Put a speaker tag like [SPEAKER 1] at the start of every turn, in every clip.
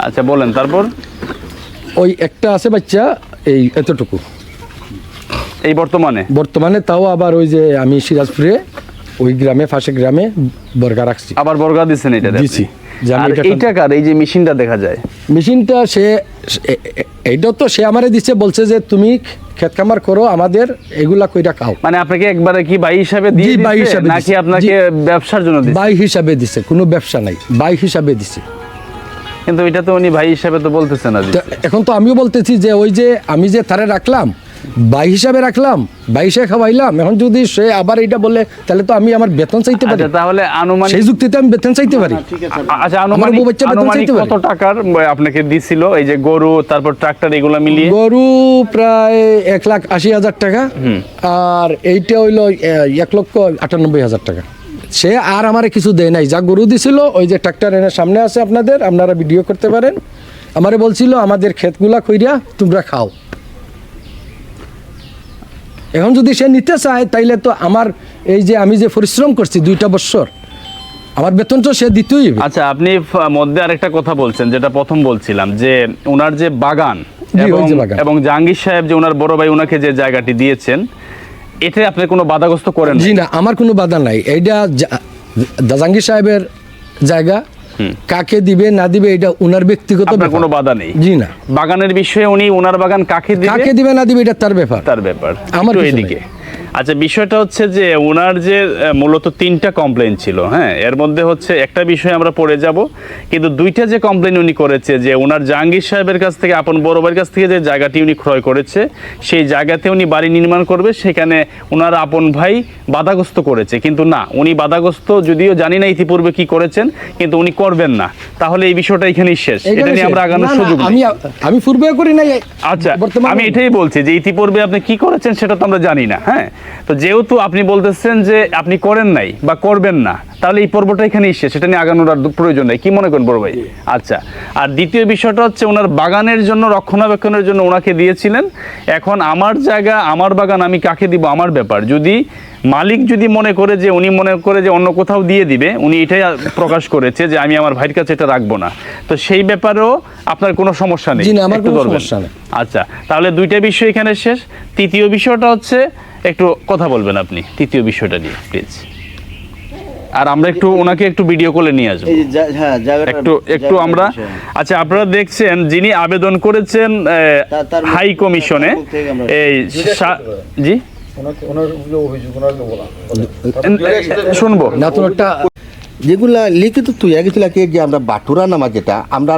[SPEAKER 1] আচ্ছা বলেন তারপর?
[SPEAKER 2] ওই একটা আছে বাচ্চা এই এতটুকু।
[SPEAKER 1] এই বর্তমানে?
[SPEAKER 2] বর্তমানে তাও আবার ওই যে আমি সিরাজপুরে ওই গ্রামে ফাঁসে গ্রামে বর্গা রাখছি।
[SPEAKER 1] আবার বর্গা দিচ্ছেন এটা
[SPEAKER 2] দিছি। আমি
[SPEAKER 1] এইটা কার? এই যে মেশিনটা দেখা যায়।
[SPEAKER 2] মেশিনটা সে এ- এ- তো সে আমারে দিচ্ছে বলছে যে তুমি ক্ষেত খামার করো আমাদের এগুলা কইরা খাও।
[SPEAKER 1] মানে আপনাকে একবারে কি বাই হিসাবে দিয়ে
[SPEAKER 2] বাই হিসাবে
[SPEAKER 1] নাকি আপনাকে ব্যবসার জন্য দিচ্ছে
[SPEAKER 2] বাই হিসাবে দিছে কোনো ব্যবসা নাই বাই হিসাবে দিছে।
[SPEAKER 1] কিন্তু এটা তো উনি ভাই হিসাবে তো বলতেছে না
[SPEAKER 2] এখন তো আমিও বলতেছি যে ওই যে আমি যে তারে রাখলাম বাই হিসাবে রাখলাম বাইশে খাওয়াইলাম এখন যদি সে আবার এটা বলে তাহলে তো আমি আমার বেতন চাইতে পারি।
[SPEAKER 1] আচ্ছা তাহলে আনুমানিক
[SPEAKER 2] সেই যুক্তিতে আমি বেতন চাইতে পারি।
[SPEAKER 1] আচ্ছা আনুমানিক
[SPEAKER 2] বাচ্চা বেতন চাইতে পারে।
[SPEAKER 1] কত টাকার আপনাকে দিছিল? এই যে গরু তারপর ট্রাক্টর এগুলো মিলিয়ে?
[SPEAKER 2] গরু প্রায় এক লাখ আশি হাজার টাকা আর এইটা হইল এক লক্ষ আটানব্বই হাজার টাকা। সে আর আমারে কিছু দেয় নাই। যা গরু দিছিল ওই যে ট্রাক্টর এনে সামনে আছে আপনাদের আপনারা ভিডিও করতে পারেন। আমারে বলছিল আমাদের ক্ষেতগুলা কইরা তোমরা খাও। এখন যদি সে নিতে চায় তাইলে তো আমার এই যে আমি যে পরিশ্রম করছি দুইটা বছর আমার বেতন তো সে দিতেই
[SPEAKER 1] আচ্ছা আপনি মধ্যে আরেকটা কথা বলছেন যেটা প্রথম বলছিলাম যে ওনার যে বাগান এবং
[SPEAKER 2] যে বাগান।
[SPEAKER 1] এবং জাহাঙ্গীর সাহেব যে ওনার বড় ভাই ওনাকে যে জায়গাটি দিয়েছেন এতে আপনি কোনো বাধাগ্রস্ত করেন
[SPEAKER 2] জি না আমার কোনো বাধা নাই। এইটা দাজাঙ্গি সাহেবের জায়গা। কাকে দিবে না দিবে এটা ওনার ব্যক্তিগত
[SPEAKER 1] কোনো বাধা নেই?
[SPEAKER 2] জি না।
[SPEAKER 1] বাগানের বিষয়ে উনি ওনার বাগান কাকে দিবে?
[SPEAKER 2] কাকে দিবে না দিবে এটা তার ব্যাপার।
[SPEAKER 1] তার ব্যাপার।
[SPEAKER 2] আমার
[SPEAKER 1] এদিকে। আচ্ছা বিষয়টা হচ্ছে যে ওনার যে মূলত তিনটা কমপ্লেন ছিল হ্যাঁ? এর মধ্যে হচ্ছে একটা বিষয় আমরা পড়ে যাব কিন্তু দুইটা যে কমপ্লেন উনি করেছে যে ওনার জাহাঙ্গীর সাহেবের কাছ থেকে আপন বড় ভাইয়ের কাছ থেকে যে জায়গাটি উনি ক্রয় করেছে সেই জায়গাতে উনি বাড়ি নির্মাণ করবে সেখানে ওনার আপন ভাই বাধাগ্রস্ত করেছে। কিন্তু না উনি বাধাগ্রস্ত যদিও জানি না ইতিপূর্বে কি করেছেন কিন্তু উনি করবেন না। তাহলে এই বিষয়টা এখানেই শেষ। এটা নিয়ে আমরা আগানোর
[SPEAKER 2] না, না,
[SPEAKER 1] সুযোগ
[SPEAKER 2] আমি আমি পূর্বেও করি নাই
[SPEAKER 1] আচ্ছা আমি এটাই বলছি যে ইতিপূর্বে আপনি কি করেছেন সেটা তো আমরা জানি না হ্যাঁ? তো যেহেতু আপনি বলতেছেন যে আপনি করেন নাই বা করবেন না তাহলে এই পর্বটা এখানে শেষ। সেটা নিয়ে আগানোর আর প্রয়োজন নেই। কি মনে করেন বড় ভাই? আচ্ছা। আর দ্বিতীয় বিষয়টা হচ্ছে ওনার বাগানের জন্য রক্ষণাবেক্ষণের জন্য ওনাকে দিয়েছিলেন। এখন আমার জায়গা আমার বাগান আমি কাকে দিব? আমার ব্যাপার। যদি মালিক যদি মনে করে যে উনি মনে করে যে অন্য কোথাও দিয়ে দিবে উনি এটাই প্রকাশ করেছে যে আমি আমার ভাইয়ের কাছে এটা রাখব না। তো সেই ব্যাপারেও আপনার কোনো সমস্যা নেই।
[SPEAKER 2] আমার কোনো সমস্যা নেই।
[SPEAKER 1] আচ্ছা তাহলে দুইটা বিষয় এখানে শেষ। তৃতীয় বিষয়টা হচ্ছে একটু কথা বলবেন আপনি তৃতীয় বিষয়টা নিয়ে প্লিজ আর আমরা একটু ওনাকে একটু ভিডিও কলে নিয়ে আসব।
[SPEAKER 3] এই জা- হ্যাঁ জায়গাটা
[SPEAKER 1] একটু একটু আমরা আচ্ছা আপনারা দেখছেন যিনি আবেদন করেছেন হাই কমিশনে
[SPEAKER 3] তার মুখ
[SPEAKER 1] শুনব।
[SPEAKER 2] না তো একটা
[SPEAKER 4] যেগুলা লিখিত তুই গেছিলা কে যে আমরা বাটুরা নামা যেটা আমরা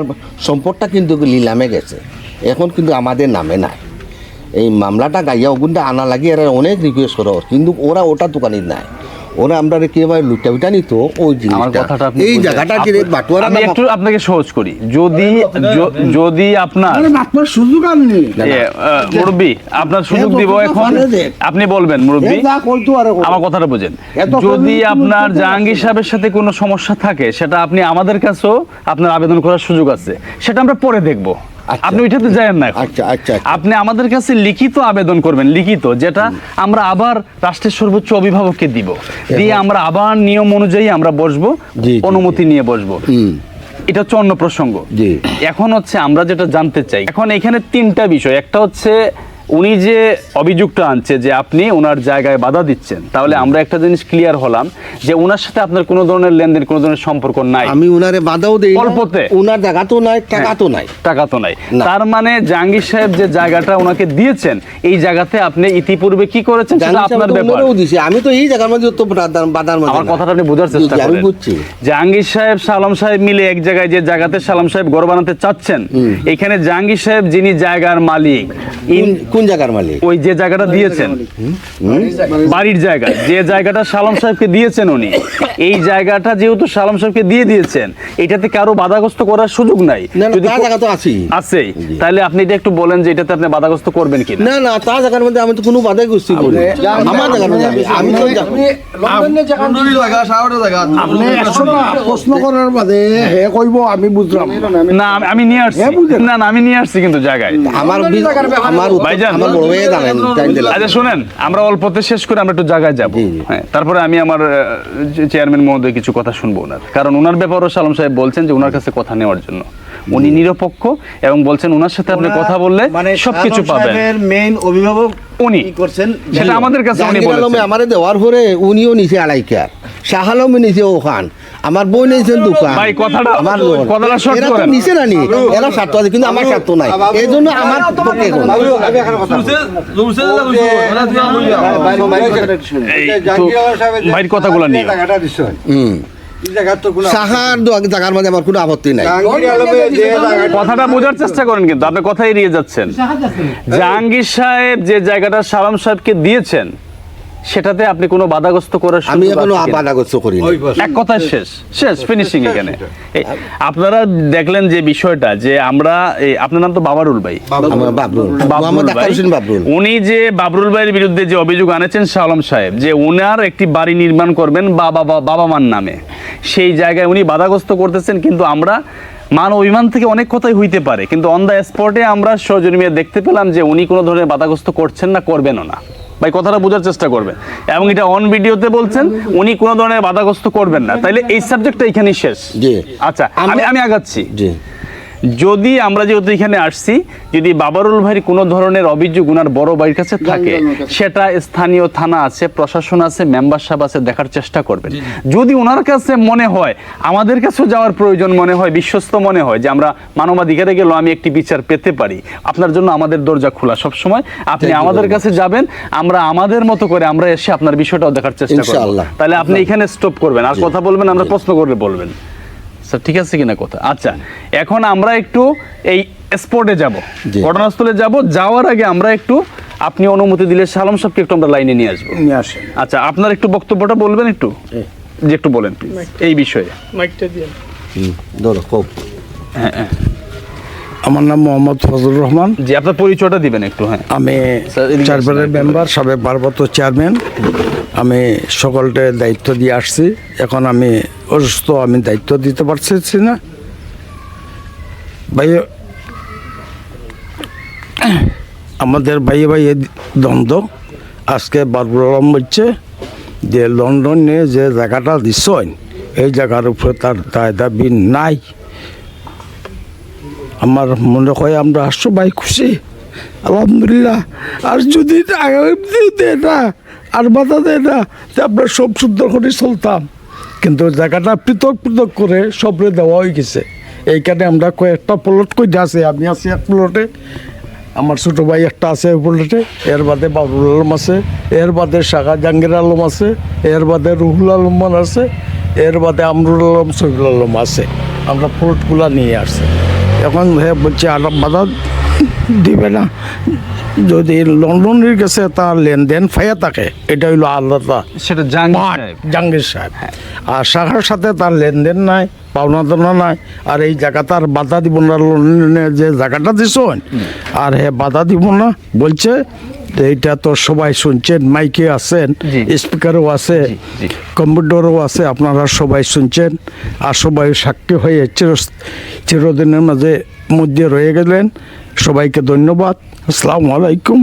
[SPEAKER 4] সম্পদটা কিন্তু নিলামে গেছে। এখন কিন্তু আমাদের নামে নাই। এই মামলাটা গাইয়া ওগুনটা আনা লাগিয়ে এরা অনেক রিকোয়েস্ট করো কিন্তু ওরা ওটা দোকানি নাই। ওরা আমরা কীভাবে লুটা উটা নিত ওই
[SPEAKER 1] আমার
[SPEAKER 4] জিনিসটা
[SPEAKER 1] কথাটা আপনি
[SPEAKER 4] এই জায়গাটা
[SPEAKER 1] আপনি-
[SPEAKER 4] বাটুয়ারা
[SPEAKER 1] আমি একটু আপনাকে সহজ করি। যদি যদি আপনার
[SPEAKER 5] আপনার সুযোগ
[SPEAKER 1] আহ, মুরব্বী আপনার সুযোগ দিব এখন। আপনি বলবেন মুরব্বী। আমার কথাটা বুঝেন। যদি আপনার জাহাঙ্গীর সাহেবের সাথে কোনো সমস্যা থাকে সেটা আপনি আমাদের কাছেও আপনার আবেদন করার সুযোগ আছে। সেটা আমরা পরে দেখব। আপনি ওইটাতে যায়েন না
[SPEAKER 4] আচ্ছা আচ্ছা আচ্ছা।
[SPEAKER 1] আপনি আমাদের কাছে লিখিত আবেদন করবেন লিখিত যেটা আমরা আবার রাষ্ট্রের সর্বোচ্চ অভিভাবককে দিব। দিয়ে আমরা আবার নিয়ম অনুযায়ী আমরা বসবো অনুমতি নিয়ে বসবো। এটা হচ্ছে অন্য প্রসঙ্গ। এখন হচ্ছে আমরা যেটা জানতে চাই এখন এখানে তিনটা বিষয়। একটা হচ্ছে উনি যে অভিযোগটা আনছে যে আপনি ওনার জায়গায় বাধা দিচ্ছেন তাহলে আমরা একটা জিনিস ক্লিয়ার হলাম যে ওনার সাথে আপনার কোনো ধরনের লেনদেন কোনো ধরনের সম্পর্ক নাই।
[SPEAKER 4] আমি উনারে বাধাও দেই
[SPEAKER 1] অল্পতে।
[SPEAKER 4] উনার জায়গা তো নাই টাকা তো নাই।
[SPEAKER 1] টাকা তো নাই তার মানে জাহাঙ্গীর সাহেব যে জায়গাটা ওনাকে দিয়েছেন এই জায়গাতে আপনি ইতিপূর্বে কি করেছেন সেটা আপনার ব্যাপার।
[SPEAKER 4] আমি তো এই জায়গার মধ্যে তো বাদার মধ্যে
[SPEAKER 1] আমার কথাটা আপনি বোঝার চেষ্টা করেন।
[SPEAKER 4] বুঝছি।
[SPEAKER 1] জাহাঙ্গীর সাহেব সালাম সাহেব মিলে এক জায়গায় যে জায়গাতে সালাম সাহেব ঘর বানাতে চাচ্ছেন এখানে জাহাঙ্গীর সাহেব যিনি জায়গার মালিক
[SPEAKER 4] কোন- জায়গার মালিক?
[SPEAKER 1] ওই যে জায়গাটা দিয়েছেন। বাড়ির জায়গা। যে জায়গাটা সালাম সাহেবকে দিয়েছেন উনি এই জায়গাটা যেহেতু সালাম সাহেবকে দিয়ে দিয়েছেন এটাতে কারও বাধাগ্রস্ত করার সুযোগ নাই।
[SPEAKER 4] না না
[SPEAKER 1] যদি
[SPEAKER 4] তার জায়গা তো আছি
[SPEAKER 1] আছে। তাহলে আপনি এটা একটু বলেন যে এটাতে আপনি বাধাগ্রস্ত করবেন কিনা?
[SPEAKER 4] না না তার জায়গার মধ্যে আমি তো কোনো করছি করি আমার জায়গার মধ্যে আমি তো
[SPEAKER 5] প্রশ্ন করার বাদে হে কইব আমি বুঝলাম।
[SPEAKER 1] না আমি- আমি নিয়ে আসছি। না না আমি নিয়ে আসছি কিন্তু জায়গায়।
[SPEAKER 4] আমার আমার
[SPEAKER 1] ভাইজান। আচ্ছা শুনেন আমরা অল্পতে শেষ করে আমরা একটু জায়গায় যাব। হ্যাঁ তারপরে আমি আমার চেয়ারম্যান মহোদয় কিছু কথা শুনব ওনার। কারণ ওনার ব্যাপারও সালাম সাহেব বলছেন যে ওনার কাছে কথা নেওয়ার জন্য। উনি নিরপেক্ষ এবং বলছেন ওনার সাথে আপনি কথা বললে
[SPEAKER 3] মানে
[SPEAKER 1] সবকিছু পাবেন।
[SPEAKER 3] সাহেবের মেইন অভিভাবক
[SPEAKER 1] উনি।
[SPEAKER 3] করছেন?
[SPEAKER 1] সেটা আমাদের কাছে উনি
[SPEAKER 4] আলমে
[SPEAKER 1] বলেছেন।
[SPEAKER 4] আমারে দেওয়ার পরে উনিও নিছে আড়াইকার শাহ আলমে নিছে ওখান। আমার বই নিয়েছেন দোকান।
[SPEAKER 1] ভাই, কথাটা-
[SPEAKER 4] আমার
[SPEAKER 1] কথাটা
[SPEAKER 4] এরা তো না নি এরা স্বার্থ আছে কিন্তু আমার স্বার্থ নাই। এই জন্য আমার পক্ষে কোন
[SPEAKER 1] ভাইয়ের কথাগুলো নিয়ে
[SPEAKER 4] সাহার জায়গার মধ্যে আমার কোনো আপত্তি নাই।
[SPEAKER 1] কথাটা বোঝার চেষ্টা করেন কিন্তু আপনি কথা এড়িয়ে যাচ্ছেন। জাহাঙ্গীর সাহেব যে জায়গাটা সালাম সাহেবকে দিয়েছেন সেটাতে আপনি কোনো বাধাগ্রস্ত করার
[SPEAKER 4] আমি
[SPEAKER 1] এখনও
[SPEAKER 4] বাধাগ্রস্ত করি
[SPEAKER 1] এক কথায় শেষ শেষ ফিনিশিং এখানে। আপনারা দেখলেন যে বিষয়টা যে আমরা আপনার নাম তো বাবারুল ভাই। উনি যে বাবরুল ভাইয়ের বিরুদ্ধে যে অভিযোগ আনেছেন শাহ আলম সাহেব যে উনার একটি বাড়ি নির্মাণ করবেন বাবা বাবা মার নামে। সেই জায়গায় উনি বাধাগ্রস্ত করতেছেন কিন্তু আমরা মান অভিমান থেকে অনেক কথাই হইতে পারে। কিন্তু অন দ্য স্পটে আমরা সজন্মে দেখতে পেলাম যে উনি কোনো ধরনের বাধাগ্রস্ত করছেন না করবেনও না। ভাই কথাটা বোঝার চেষ্টা করবেন এবং এটা অন ভিডিওতে বলছেন উনি কোনো ধরনের বাধাগ্রস্ত করবেন না। তাইলে এই সাবজেক্টটা এখানেই শেষ।
[SPEAKER 4] জি।
[SPEAKER 1] আচ্ছা আমি আমি আগাচ্ছি।
[SPEAKER 4] জি।
[SPEAKER 1] যদি আমরা যেহেতু এখানে আসছি যদি বাবারুল ভাইয়ের কোনো ধরনের অভিযোগ ওনার বড় ভাইয়ের কাছে থাকে সেটা স্থানীয় থানা আছে প্রশাসন আছে মেম্বারশিপ আছে দেখার চেষ্টা করবেন। যদি ওনার কাছে মনে হয় আমাদের কাছেও যাওয়ার প্রয়োজন মনে হয় বিশ্বস্ত মনে হয় যে আমরা মানবাধিকারে গেলেও আমি একটি বিচার পেতে পারি আপনার জন্য আমাদের দরজা খোলা সব সময় আপনি আমাদের কাছে যাবেন আমরা আমাদের মতো করে আমরা এসে আপনার বিষয়টাও দেখার চেষ্টা করব। তাহলে আপনি এখানে স্টপ করবেন আর কথা বলবেন আমরা প্রশ্ন করলে বলবেন। স্যার ঠিক আছে কিনা কথা? আচ্ছা এখন আমরা একটু এই স্পটে যাব। ঘটনাস্থলে যাব। যাওয়ার আগে আমরা একটু আপনি অনুমতি দিলে সালাম সাহেবকে একটু আমরা লাইনে নিয়ে আসব।
[SPEAKER 5] নিয়ে আসেন।
[SPEAKER 1] আচ্ছা আপনার একটু বক্তব্যটা বলবেন একটু? যে একটু বলেন প্লিজ এই বিষয়ে।
[SPEAKER 4] হুম, ধরো খুব
[SPEAKER 5] আমার নাম মোহাম্মদ ফজলুর রহমান।
[SPEAKER 1] যে আপনার পরিচয়টা দিবেন একটু হ্যাঁ।
[SPEAKER 5] আমি চারবারের মেম্বার সাবেক পার্বত্য চেয়ারম্যান। আমি সকলকে দায়িত্ব দিয়ে আসছি। এখন আমি অসুস্থ, আমি দায়িত্ব দিতে পারছি না। ভাই আমাদের ভাইয়ে ভাইয়ে দ্বন্দ্ব। আজকে বারবুল আলম বলছে যে লন্ডনে যে জায়গাটা দিচ্ছেন এই জায়গার উপরে তার দায় দাবি নাই। আমার মনে হয় আমরা আসছো ভাই খুশি। আলহামদুলিল্লাহ। আর যদি না আর বাধা দেয় না যে আমরা সব সুন্দর করে চলতাম। কিন্তু জায়গাটা পৃথক পৃথক করে সবরে দেওয়া হয়ে গেছে। এইখানে আমরা কয়েকটা প্লট করে আছে, আমি আছি এক প্লটে আমার ছোট ভাই একটা আছে প্লটে এর বাদে বাবুল আলম আছে, এর বাদে শাখা জাহাঙ্গীর আলম আছে, এর বাদে রুহুল আলমান আছে, এর বাদে আমরুল আলম সহিবুল আলম আছে। আমরা প্লটগুলা নিয়ে আসছি। এখন হে বলছি আর বাধা দিবে না। যদি লন্ডনের কাছে তার লেনদেন ফাইয়া থাকে এটা হইল আলাদা
[SPEAKER 1] সেটা জাহাঙ্গীর সাহেব।
[SPEAKER 5] আর শাখার সাথে তার লেনদেন নাই পাওনা দানা নাই আর এই জায়গা তার বাধা দিব না লন্ডনে যে জায়গাটা দিছেন আর হে বাধা দিব না বলছে এইটা তো সবাই শুনছেন মাইকে আছেন স্পিকারও আছে কম্পিউটারও আছে আপনারা সবাই শুনছেন আর সবাই সাক্ষী হয়ে চির চিরদিনের মাঝে মধ্যে রয়ে গেলেন। সবাইকে ধন্যবাদ। আসসালামু আলাইকুম।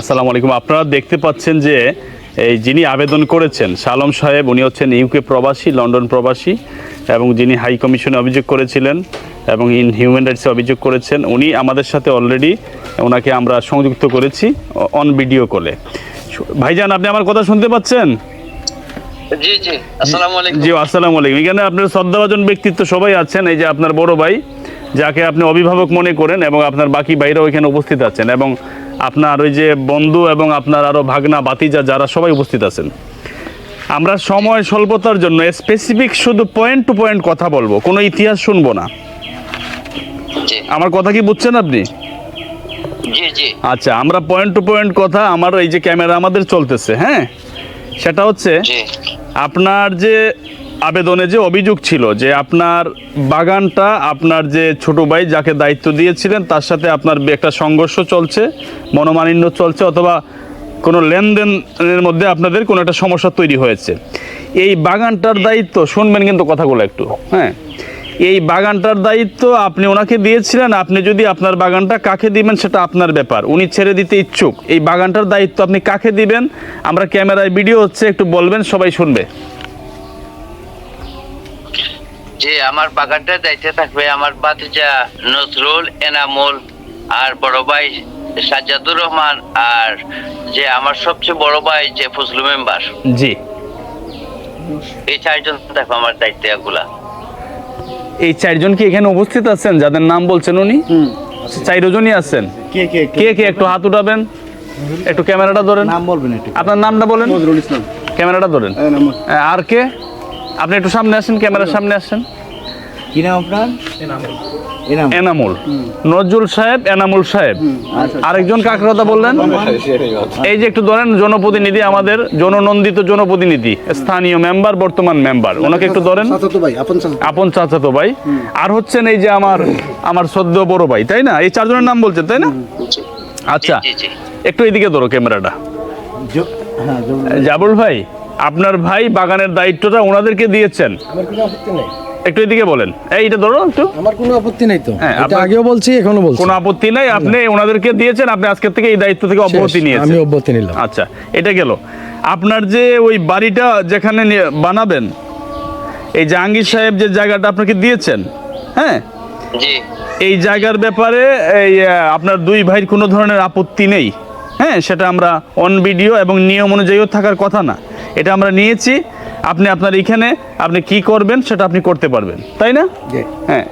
[SPEAKER 1] আসসালামু আলাইকুম। আপনারা দেখতে পাচ্ছেন যে, এই যিনি আবেদন করেছেন সালম সাহেব, উনি হচ্ছেন ইউকে প্রবাসী, লন্ডন প্রবাসী, এবং যিনি হাই কমিশনে অভিযোগ করেছিলেন এবং ইন হিউম্যান রাইটসে অভিযোগ করেছেন, উনি আমাদের সাথে অলরেডি ওনাকে আমরা সংযুক্ত করেছি অন ভিডিও কলে ভাইজান, আপনি আমার কথা শুনতে পাচ্ছেন?
[SPEAKER 6] জি জি আসসালামু আলাইকুম।
[SPEAKER 1] জি আসসালামু আলাইকুম। এখানে আপনার শ্রদ্ধাভাজন ব্যক্তিত্ব সবাই আছেন এই যে আপনার বড় ভাই যাকে আপনি অভিভাবক মনে করেন এবং আপনার বাকি ভাইরাও এখানে উপস্থিত আছেন এবং আপনার ওই যে বন্ধু এবং আপনার আরও ভাগনা বাতিজা যারা সবাই উপস্থিত আছেন। আমরা সময় স্বল্পতার জন্য স্পেসিফিক শুধু পয়েন্ট টু পয়েন্ট কথা বলব কোনো ইতিহাস শুনব না। আমার কথা কি বুঝছেন আপনি? আচ্ছা আমরা পয়েন্ট টু পয়েন্ট কথা আমার এই যে ক্যামেরা আমাদের চলতেছে হ্যাঁ? সেটা হচ্ছে আপনার যে আবেদনে যে অভিযোগ ছিল যে আপনার বাগানটা আপনার যে ছোট ভাই যাকে দায়িত্ব দিয়েছিলেন, তার সাথে আপনার একটা সংঘর্ষ চলছে, মনোমালিন্য চলছে, অথবা কোনো লেনদেনের মধ্যে আপনাদের কোনো একটা সমস্যা তৈরি হয়েছে। এই বাগানটার দায়িত্ব, শুনবেন কিন্তু কথাগুলো একটু হ্যাঁ? এই বাগানটার দায়িত্ব আপনি ওনাকে দিয়েছিলেন আপনি যদি আপনার বাগানটা কাকে দিবেন সেটা আপনার ব্যাপার। উনি ছেড়ে দিতে ইচ্ছুক। এই বাগানটার দায়িত্ব আপনি কাকে দিবেন? আমরা ক্যামেরায় ভিডিও হচ্ছে একটু বলবেন সবাই শুনবে।
[SPEAKER 6] যে আমার বাগানটা দায়িত্বে থাকবে আমার বাতিজা নজরুল এনামুল আর বড় ভাই সাজ্জাদুর রহমান আর যে আমার সবচেয়ে বড় ভাই যে ফজলু মেম্বার।
[SPEAKER 1] জি।
[SPEAKER 6] এই চারজন দেখো আমার দায়িত্বে এগুলা
[SPEAKER 1] এই চারজন কি এখানে উপস্থিত আছেন? যাদের নাম বলছেন উনি? চারজনই আছেন?
[SPEAKER 3] কে কে
[SPEAKER 1] কে? কে একটু হাত উঠাবেন। একটু ক্যামেরাটা ধরেন।
[SPEAKER 3] নাম বলবেন একটু।
[SPEAKER 1] আপনার নামটা বলেন।
[SPEAKER 3] নজরুল ইসলাম।
[SPEAKER 1] ক্যামেরাটা ধরেন। আর কে? আপনি একটু সামনে আসেন ক্যামেরার সামনে আসেন।
[SPEAKER 3] কি নাম আপনার? এনাম
[SPEAKER 1] এনামুল। নজরুল সাহেব এনামুল সাহেব। আরেকজন কাকে কথা বললেন? এই যে একটু ধরেন জনপ্রতিনিধি আমাদের জননন্দিত জনপ্রতিনিধি স্থানীয় মেম্বার বর্তমান মেম্বার ওনাকে একটু ধরেন।
[SPEAKER 3] আপন
[SPEAKER 1] চাচাতো ভাই। আর হচ্ছেন এই যে আমার আমার সদ্য বড় ভাই তাই না? এই চারজনের নাম বলছেন তাই না? আচ্ছা একটু এদিকে ধরো ক্যামেরাটা।
[SPEAKER 3] হ্যাঁ
[SPEAKER 1] জাবুল ভাই আপনার ভাই বাগানের দায়িত্বটা ওনাদেরকে দিয়েছেন। একটু এদিকে বলেন। এই এটা ধরো একটু।
[SPEAKER 2] আমার কোনো আপত্তি নেই তো।
[SPEAKER 1] হ্যাঁ,
[SPEAKER 2] এটা আগেও বলছি এখনও বলছি।
[SPEAKER 1] কোনো আপত্তি নাই। আপনি ওনাদেরকে দিয়েছেন আপনি আজকের থেকে এই দায়িত্ব থেকে অব্যাহতি নিয়েছেন।
[SPEAKER 2] আমি অব্যাহতি নিলাম।
[SPEAKER 1] আচ্ছা এটা গেল। আপনার যে ওই বাড়িটা যেখানে বানাবেন এই জাহাঙ্গীর সাহেব যে জায়গাটা আপনাকে দিয়েছেন হ্যাঁ? এই জায়গার ব্যাপারে এই আপনার দুই ভাইয়ের কোনো ধরনের আপত্তি নেই। হ্যাঁ সেটা আমরা অন ভিডিও এবং নিয়ম অনুযায়ীও থাকার কথা না। এটা আমরা নিয়েছি। আপনি আপনার এখানে আপনি কি করবেন সেটা আপনি করতে পারবেন তাই না? হ্যাঁ।